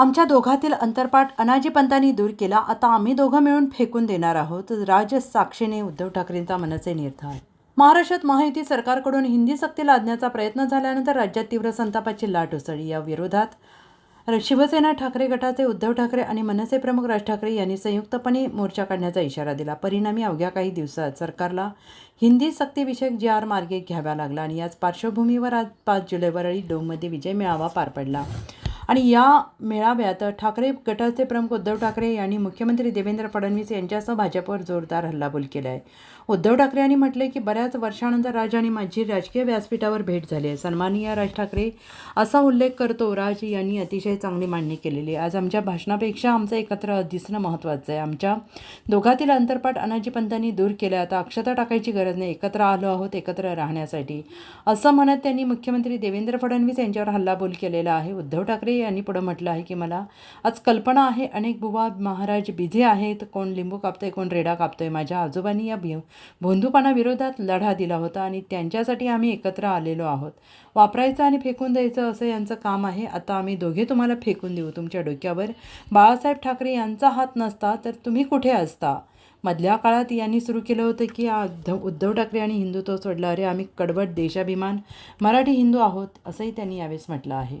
आमच्या दोघातील अंतरपाठ अनाजी पंतांनी दूर केला. आता आम्ही दोघं मिळून फेकून देणार आहोत. राज साक्षीने उद्धव ठाकरेंचा मनाचे निर्धार. महाराष्ट्रात महायुती सरकारकडून हिंदी सक्ती लादण्याचा प्रयत्न झाल्यानंतर राज्यात तीव्र संतापाची लाट उसळली. या विरोधात शिवसेना ठाकरे गटाचे उद्धव ठाकरे आणि मनसे प्रमुख राज ठाकरे यांनी संयुक्तपणे मोर्चा काढण्याचा इशारा दिला. परिणामी अवघ्या काही दिवसात सरकारला हिंदी सक्तीविषयक जी आर मार्गे घ्यावा लागला आणि याच पार्श्वभूमीवर आज पाच जुलैवरळी डोममध्ये विजय मेळावा पार पडला. आणि या मेळाव्यात ठाकरे गटाचे प्रमुख उद्धव ठाकरे यांनी मुख्यमंत्री देवेंद्र फडणवीस यांच्यासह भाजपवर जोरदार हल्लाबोल केला आहे उद्धव ठाकरे यांनी म्हटले की बऱ्याच वर्षानंतर राज आणि माझी राजकीय व्यासपीठावर भेट झाली आहे. सन्माननीय राज ठाकरे असा उल्लेख करतो राज यांनी अतिशय चांगली मांडणी केलेली आहे. आज आमच्या भाषणापेक्षा आमचं एकत्र दिसणं महत्त्वाचं आहे. आमच्या दोघातील अंतरपाठ अनाजी पंतांनी दूर केलं आता अक्षता टाकायची गरज नाही. एकत्र आलो आहोत एकत्र राहण्यासाठी. असं म्हणत त्यांनी मुख्यमंत्री देवेंद्र फडणवीस यांच्यावर हल्लाबोल केलेला आहे. उद्धव ठाकरे यांनी पुढं म्हटलं आहे की मला आज कल्पना आहे अनेक बुवा महाराज बिझे आहेत कोण लिंबू कापतोय कोण रेडा कापतोय. माझ्या आजोबांनी या भि भोंदूपणा लढा दिला होता आणि त्यांच्यासाठी आम्ही एकत्र आलेलो आहोत. वापरायचं आणि फेकून द्यायचं असं यांचं काम आहे. आता आम्ही दोघे तुम्हाला फेकून देऊ. तुमच्या डोक्यावर बाळासाहेब ठाकरे यांचा हात नसता तर तुम्ही कुठे असता? मधल्या काळात यांनी सुरू केलं होतं की उद्धव उद्धव ठाकरे आणि हिंदुत्व सोडलं अरे आम्ही कडवट देशाभिमान मराठी हिंदू आहोत असंही त्यांनी यावेळेस म्हटलं आहे.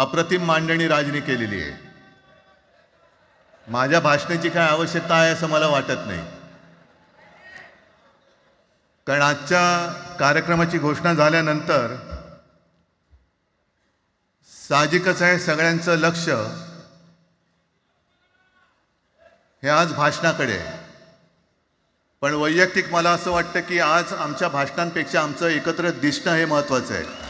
अप्रतिम मांडणी राजनी केलेली आहे. माझ्या भाषणाची काय आवश्यकता आहे असं मला वाटत नाही. कारण आजच्या कार्यक्रमाची घोषणा झाल्यानंतर साहजिकच आहे सगळ्यांचं लक्ष हे आज भाषणाकडे आहे. पण वैयक्तिक मला असं वाटतं की आज आमच्या भाषणांपेक्षा आमचं एकत्र दिसणं हे महत्त्वाचं आहे.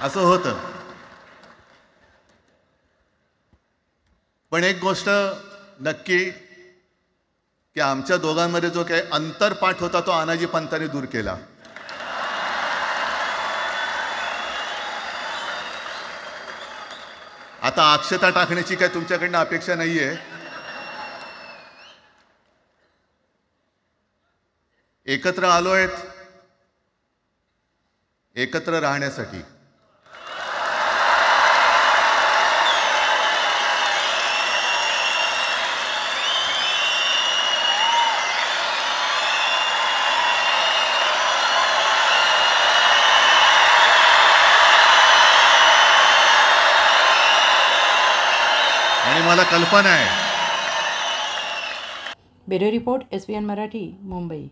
असं होतं. पण एक गोष्ट नक्की की आमच्या दोघांमध्ये जो काही अंतरपाठ होता तो अनाजी पंतांनी दूर केला. आता अक्षता टाकण्याची काय तुमच्याकडनं अपेक्षा नाहीये. एकत्र आलोयत एकत्र राहण्यासाठी. आणि मला कल्पना आहे. Bureau report S B N Marathi Mumbai.